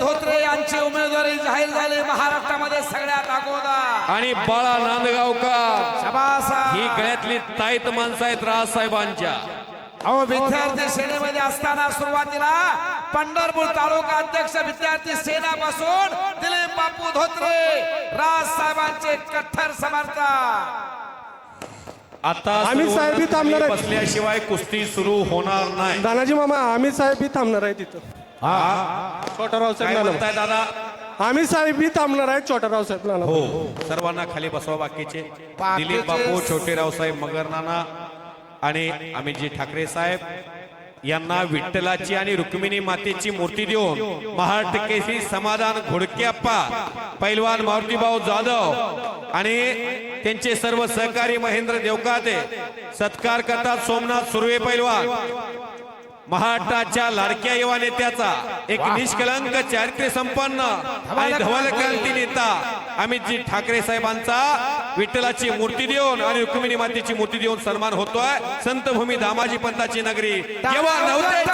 धोत्रे यांची उमेदवारी जाहीर झाली महाराष्ट्रामध्ये सगळ्यात अगोदर. आणि बाळा नांदगावकर. ही गळ्यातली ताईत माणसं आहेत राजसाहेबांच्या. अहो विद्यार्थी सेनेमध्ये असताना सुरुवातीला पंढरपूर तालुका अध्यक्ष विद्यार्थी सेनापासून दिलीप बापू धोत्रे राज साहेबांचे कठ्ठर समर्थक. आता आम्ही साहेब बी थांबणार. बसल्याशिवाय कुस्ती सुरू होणार नाही. दानाजी मामा आम्ही साहेब बी थांबणार आहे तिथं. छोटाराव काय साहेब. म्हणताय दादा आम्ही साहेब बी थांबणार आहे छोटाराव साहेब नाना. हो सर्वांना खाली बसवा बाकीचे बाकीचे- दिलीप बापू छोटे रावसाहेब मगर नाना आणि अमितजी ठाकरे साहेब यांना विठ्ठलाची आणि रुक्मिणी मातेची मूर्ती देऊन महाटकेशी समाधान घोडकेप्पा पैलवान मारुतीभाऊ जाधव आणि त्यांचे सर्व सहकारी महेंद्र देवकाते सत्कार करतात सोमनाथ सुर्वे पैलवान महाराष्ट्राच्या लाडक्या युवा नेत्याचा एक निष्कलंक चारित्र्य संपन्न आणि धवल क्रांती नेता अमितजी ठाकरे साहेबांचा विठ्ठलाची मूर्ती देऊन आणि रुक्मिणी मातेची मूर्ती देऊन सन्मान होतोय. संतभूमी धामाजी पंथाची नगरी. जेव्हा नव्हते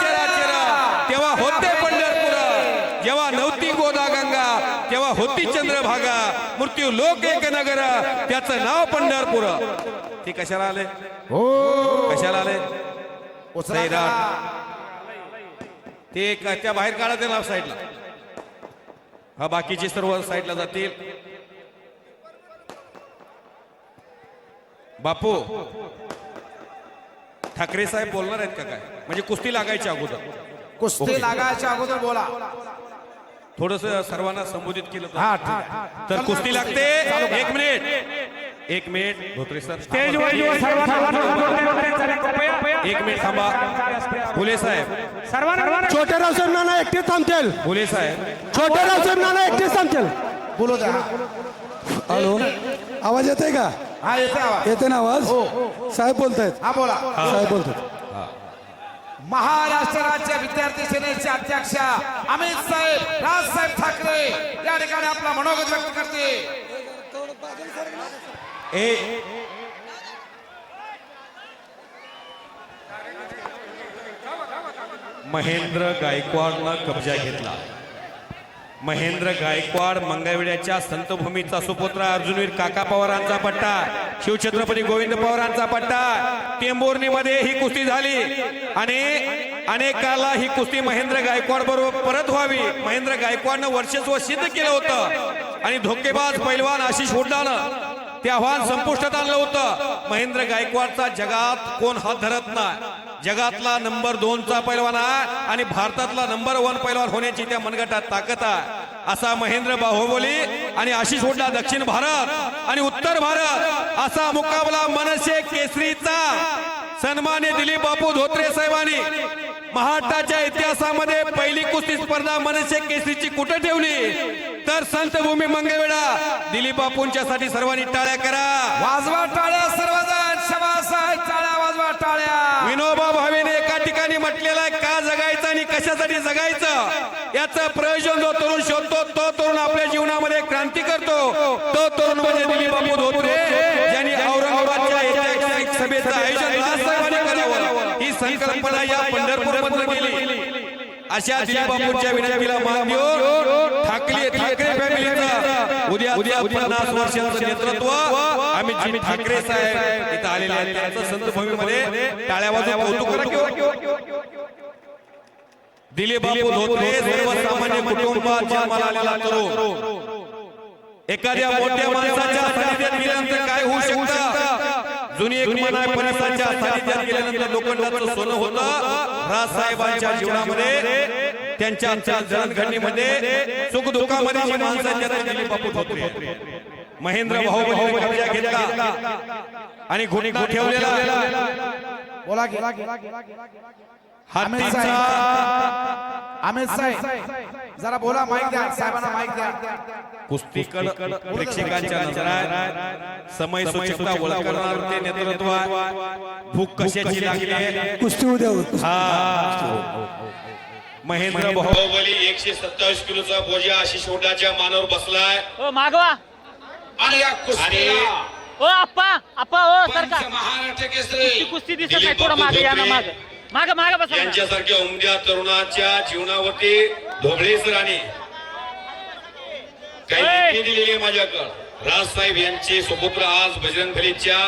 तेव्हा होते पंढरपूर. जेव्हा नव्हती गोदा गंगा तेव्हा होती चंद्रभागा. मृत्यू लोक एक नगर. त्याचं नाव पंढरपूर. ते कशाला आले? कशाला आले? ते त्या बाहेर काढा ते नाव साईडला हा बाकीचे सर्व साईडला जातील. बापू. ठाकरे साहेब बोलणार आहेत का काय? म्हणजे कुस्ती लागायच्या अगोदर. कुस्ती लागायच्या अगोदर बोला. थोडस सर्वांना संबोधित केलं. हा. तर कुस्ती लागते. एक मिनिट. एक मिनिट. धोत्रे सर. एक मिनिट थांबा. फुले साहेब. छोटेराव साहेब नाना एकटे थांबतील. फुले साहेब. छोटेराव साहेब नाना एकटे थांबतील. बोलू द्या हॅलो. आवाज येते का? हा येते आवाज. येते ना आवाज? साहेब बोलतायत. हा बोला. साहेब बोलतात. महाराष्ट्र राज्य विद्यार्थी सेनेचे अध्यक्ष अमित साहेब राजसाहेब ठाकरे या ठिकाणी आपला मनोगत व्यक्त करते ए. महेंद्र गायकवाडनं कब्जा घेतला. महेंद्र गायकवाड मंगळवेड्याच्या संतभूमीचा सुपुत्र अर्जुनवीर काका पवारांचा पट्टा शिवछत्रपती गोविंद पवारांचा पट्टा. टेंभुर्णीमध्ये ही कुस्ती झाली आणि अनेकाला ही कुस्ती महेंद्र गायकवाड बरोबर परत व्हावी. महेंद्र गायकवाडनं वर्चस्व सिद्ध केलं होतं. आणि धोकेबाज पैलवान आशिष हुड्डानं ते आव्हान संपुष्टात आणलं होतं. महेंद्र गायकवाडचा जगात कोण हात धरत नाही. जगातला नंबर दोनचा पैलवान आहे आणि भारतातला नंबर वन पैलवान होण्याची त्या मनगटात ताकद आहे. असा महेंद्र बाहुबली आणि आशिष होडला दक्षिण भारत आणि उत्तर भारत असा मुकाबला मनसे केसरीचा. सन्मान्य दिलीप बापू धोत्रे साहेबांनी महाराष्ट्राच्या इतिहासामध्ये पहिली कुस्ती स्पर्धा मनसे केसरीची कुठे ठेवली? तर संतभूमी मंगळवेढा दिलीप बापूंच्यासाठी सर्वांनी टाळ्या करा. वाजवा टाळ्या सर्वजण शबास टाळ्या वाजवा टाळ्या. विनोबा भावेने एका ठिकाणी म्हटलेलं आहे का जगायचं आणि कशासाठी जगायचं? याचं प्रयोजन जो तरुण शोधतो तो तरुण आपल्या जीवनामध्ये क्रांती करतो. तो तरुण म्हणजे दिलीप बापू धोत्रे ज्यांनी औरंगाबादच्या ऐतिहासिक सभेचं आयोजन करावं. ही संकल्पना या पंढरपूर गेली अशा दिलीप बापूंच्या विनंतीला मान देऊन ठाकरे ठाकरे फॅमिलीचा उद्या उद्या पन्नास वर्षाचं नेतृत्व अमित ठाकरे साहेब इथं आलेले आहेत. त्यांचं संत भूमीमध्ये टाळ्या कौतुक करा. दिलीप बापू धोत्रे सर्वसामान्य कुटुंबात जन्माला आलेला तरुण एखाद्या मोठ्या माणसाच्या सानिध्यात गेल्यानंतर काय होऊ शकतं? जुनी एक सानिध्यात गेल्यानंतर लोखंडाचं सोनं होतं. राजसाहेबांच्या जीवनामध्ये त्यांच्या जळणघडणीमध्ये सुख दुःखामध्ये जी माणसं आहेत त्यांना दिलीप बापू धोत्रे महेंद्र भाऊ घेतला आणि घोणी ठेवलेला. बोला अमित साहेब. जरा बोला माईक द्या. साहेबांना माईक द्या. कुस्तीकड प्रेक्षकांच्या नजरात. समय सूचकता ओळखणार ते नेतृत्व. भूक कशाची लागली? आहे कुस्ती उद्या होत महेंद्र बाहुबली एकशे सत्तावीस किलोचा बोजा आशिष ओढाच्या मानावर बसलाय. ओ मागवा. आणि या कुस्तीला. ओ आप्पा आप्पा ओ सरकार. पंच महाराष्ट्र केसरी. कुस्ती दिसत नाही थोडं मागे या ना माग. माग माग बसा ना. यांच्यासारख्या उमद्या तरुणाच्या जीवनावरती ढोबळे सरांनी काही दिलेली आहे माझ्याकडं. राजसाहेब यांचे सुपुत्र आज बजरंग बलीच्या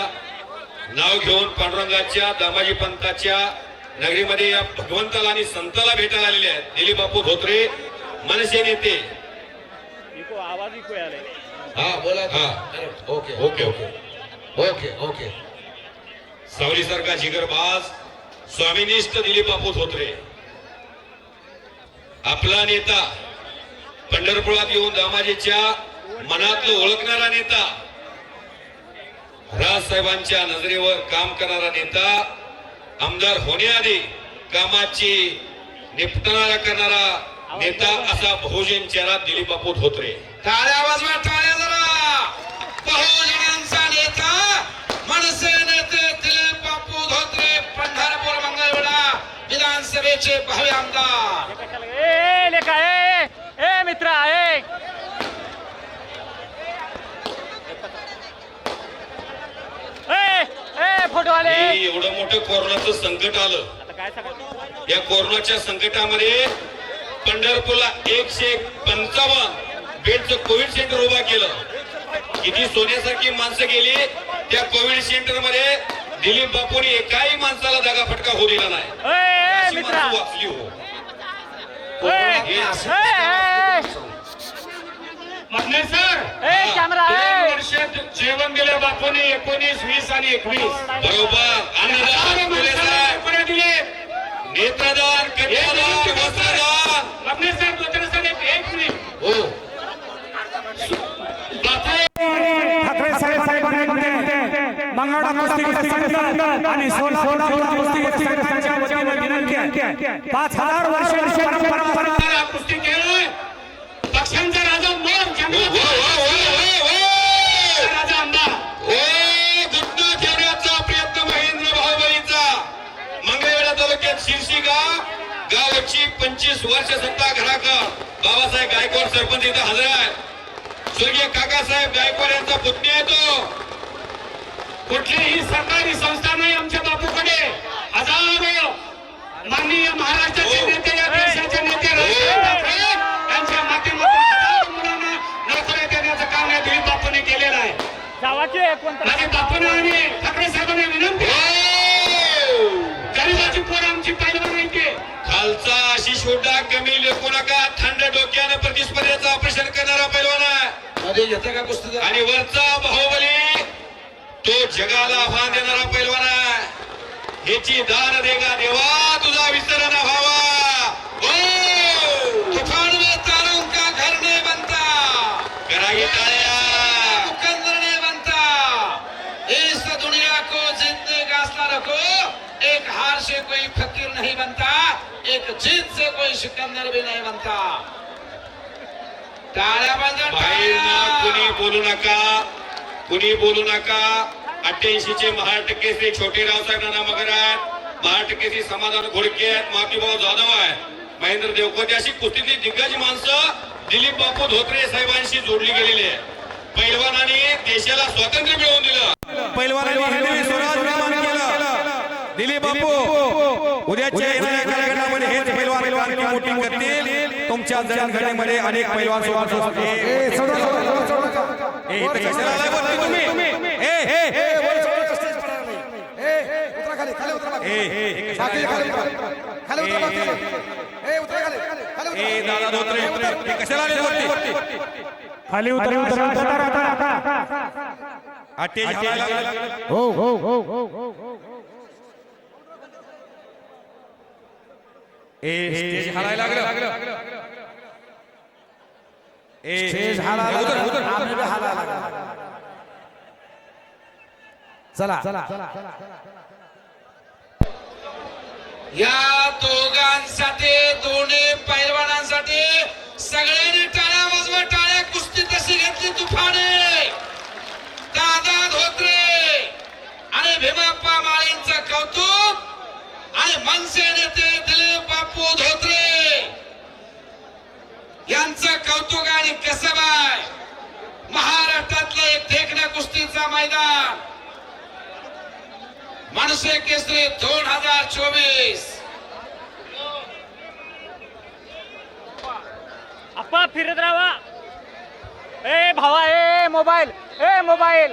नाव घेऊन पांडुरंगाच्या दामाजी पंताच्या नगरीमध्ये या भगवंताला आणि संताला भेटायला आलेले आहेत. दिलीप बापू धोत्रे मनसे नेते. आवाज हा बोला. हा. Okay. Okay okay. Okay okay. सावली सारखा जिगरबाज स्वामिनिष्ठ दिलीप बापू धोत्रे. आपला नेता पंढरपुरात येऊन दामाजीच्या मनातलं ओळखणारा नेता. राजसाहेबांच्या नजरेवर काम करणारा नेता. आमदार होण्याआधी कामाची निपटणारा करणारा नेता असा बहुजन चेहरा दिलीप बापू धोत्रे टाळ्या वाजवा टाळ्या जरा. बहुजनांचा नेता मनसे नेते दिलीप बापू धोत्रे पंढरपूर मंगळवेढा विधानसभेचे भावी आमदार. ए लेखा ए ए मित्रा ए ए ए फोटो आले हे एवढं मोठं कोरोनाचं संकट आलं. काय या कोरोनाच्या संकटामध्ये पंढरपूरला एकशे पंचावन्न बेडचं कोविड सेंटर उभा केलं. किती सोन्यासारखी माणसं गेली त्या कोविड सेंटरमध्ये दिलीप बापूंनी एकाही माणसाला जागा फटका होऊ दिला नाही. वाचली हो. सर. वर्ष जेवण दिलं बापूने एकोणीस वीस आणि एकवीस. बरोबर. अन्नदान दिले. नेत्रदान कन्यादान वस्त्रदान एक मिनिट. हो. बापू ठाकरे साहेब साहेबांनी मंगळा कुस्ती संघ आणि सोलापूर कुस्ती संघाच्या वतीने विनंती आहे. पाच हजार वर्ष परंपरा कुस्ती खेळ पक्षांचा राजा मोर हो, गावाची पंचवीस वर्ष सत्ता घराकर बाबासाहेब गायकवाड सरपंच इथं हजर आहे स्वर्गीय काकासाहेब गायकवाड यांचा पुतणी आहे तो कुठलीही सरकारी संस्था नाही आमच्या बापूकडे. हजारो माननीय महाराष्ट्राचे हो. नेते या देशाचे नेते ठाकरे यांच्या माध्यमातून हजारो मुलांना नोकऱ्या देण्याचं काम या दिलीप बापूने केलेलं आहे. जावाचे कोणता? माझे बापूने आणि ठाकरे साहेबांनी विनंती. ओ! गरिबाची पोर आमची नाही ते खालचा आशिष हुड्डा कमी लेखू नका थंड डोक्यानं प्रतिस्पर्धेचं ऑपरेशन करणारा पैलवान आहे. मध्ये येते का कुस्ती आणि वरचा बाहुबली तो जगाला आव्हान देणारा पैलवान आहे. ह्याची दान देगा देवा तुझा विसर न व्हावा ओ तूफान में तारों का घर नहीं बनता करागी टाळ्या मुकंदर नहीं बनता इस दुनिया को जीतने का हौसला रखो एक हार से कोई फकीर नहीं बनता एक जीत से कोई सिकंदर भी नहीं बनता। टाळ्या कुणी बोलू नका कुणी बोलू नका। अठ्ठ्याऐंशी चे महाराष्ट्र श्री छोटे रावसाहेब नाना मगर आहेत महाराष्ट्र श्री समाधान घोडके आहेत मातीभाऊ जाधव आहे महेंद्र देवकोटे अशी कुस्तीतली दिग्गज माणसं दिलीप बापू धोत्रे साहेबांशी जोडली गेलेली आहे पैलवानाने देशाला स्वातंत्र्य मिळवून दिलं. पैलवानाने हिंदवी स्वराज निर्माण केलं दिलीप बापू उद्याच्या येणाऱ्या हेच पैलवान मोठी करतील. तुमच्या जडणघडणीमध्ये अनेक पैलवान सोबत हे? खाली उतर झाडायला लागलं. हो हो हो हो हो. ए, स्टेज हालायला लागलं. ए. चला. चला. या दोघांसाठी दोन्ही पैलवानांसाठी सगळ्यांनी टाळ्या वाजवा टाळ्या कुस्ती तशी घेतली तुफाने. दादा धोत्रे आणि भीमाप्पा माळींचं कौतुक. आणि मनसे नेते दिलीप बापू धोत्रे. यांचं कौतुक आणि कसब आहे महाराष्ट्रातले एक देखण्या कुस्तीचा मैदान. मनसे केसरी दोन हजार चोवीस. आप्पा फिरत राहा. ए भावा ए मोबाईल ए मोबाईल.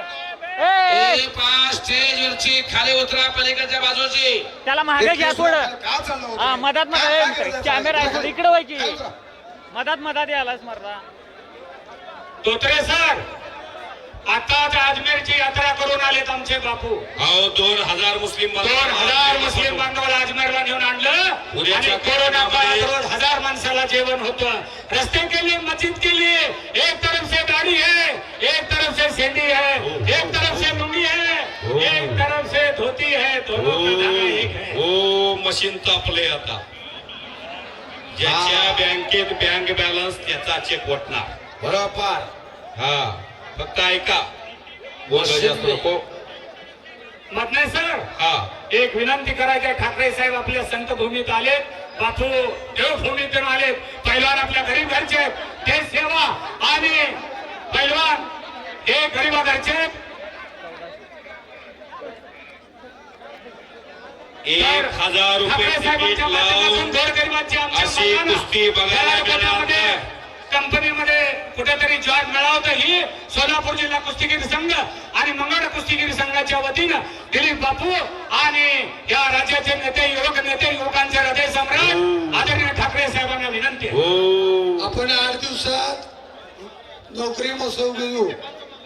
ए ए, ए पाच स्टेज वरची खाली उतरा पलीकडच्या बाजूची त्याला मागे घ्या थोडं? हा मधात करायचं? कॅमेरा आहे थोडं इकडे वळ की? मधात मधात यालाच मरला धोत्रे सर आताच अजमेरची यात्रा करून आलेत आमचे बापू. अहो दोन हजार मुस्लिम दोन हजार मुस्लिम बांधवाला अजमेरला नेऊन आणलं. आणि कोरोना काळात रोज हजार माणसाला जेवण होतं. रस्ते के लिए मस्जिद के लिए एक तरफ से दाढ़ी है एक तरफ से सेंडी है एक तरफ से लुंगी है. एक तरफ से धोती है दोनों का धागा एक है हो मशीन तापले आता. ज्याच्या बँकेत बँक बॅलन्स त्याचा चेक वटणार. बरोबर. हा. फक्त ऐका नको मधने सर हा एक विनंती करायची. ठाकरे साहेब आपल्या संत भूमीत आले बापू देवभूमीतून आले पैलवान आपल्या गरीब घरचे. ते सेवा आणि पैलवान हे गरीबा घरचे. एक हजार रुपये तिकीट लावून अशी कुस्ती बघायला मिळणार. कंपनीमध्ये कुठेतरी जॉब मिळावं ही सोलापूर जिल्हा कुस्तीगीर संघ आणि मंगळ कुस्तीगीर संघाच्या वतीनं दिलीप बापू आणि या राज्याचे नेते युवक नेते युवकांचे हृदय सम्राट आदरणीय ठाकरे साहेबांना विनंती. हो. आपण आठ दिवसात नोकरी मसव घेऊ.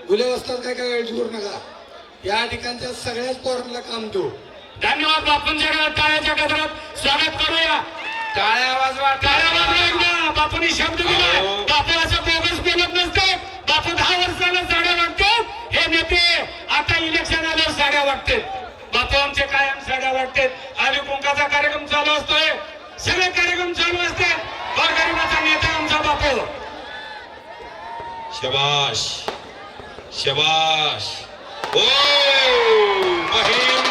गुले असतात काय काय वेळ करू नका. या ठिकाणच्या सगळ्याच पोरांना काम देऊ. धन्यवाद बापूंच्या टाळ्याच्या गजरात स्वागत करूया. टाळ्या वाजवा टाळ्या वाजवा एकदा. बापूंनी शब्द दिला. बापू असं बोगस बोलत नसते. बापू दहा वर्षाला साड्या वाटतात हे नेते आता इलेक्शन आल्यावर साड्या वाटतात बापू आमचे कायम साड्या वाटतात आली कुंकाचा कार्यक्रम चालू असतोय. सगळे कार्यक्रम चालू असते. नेता आमचा बापू. शबाश. शबाश. ओ महेंद्र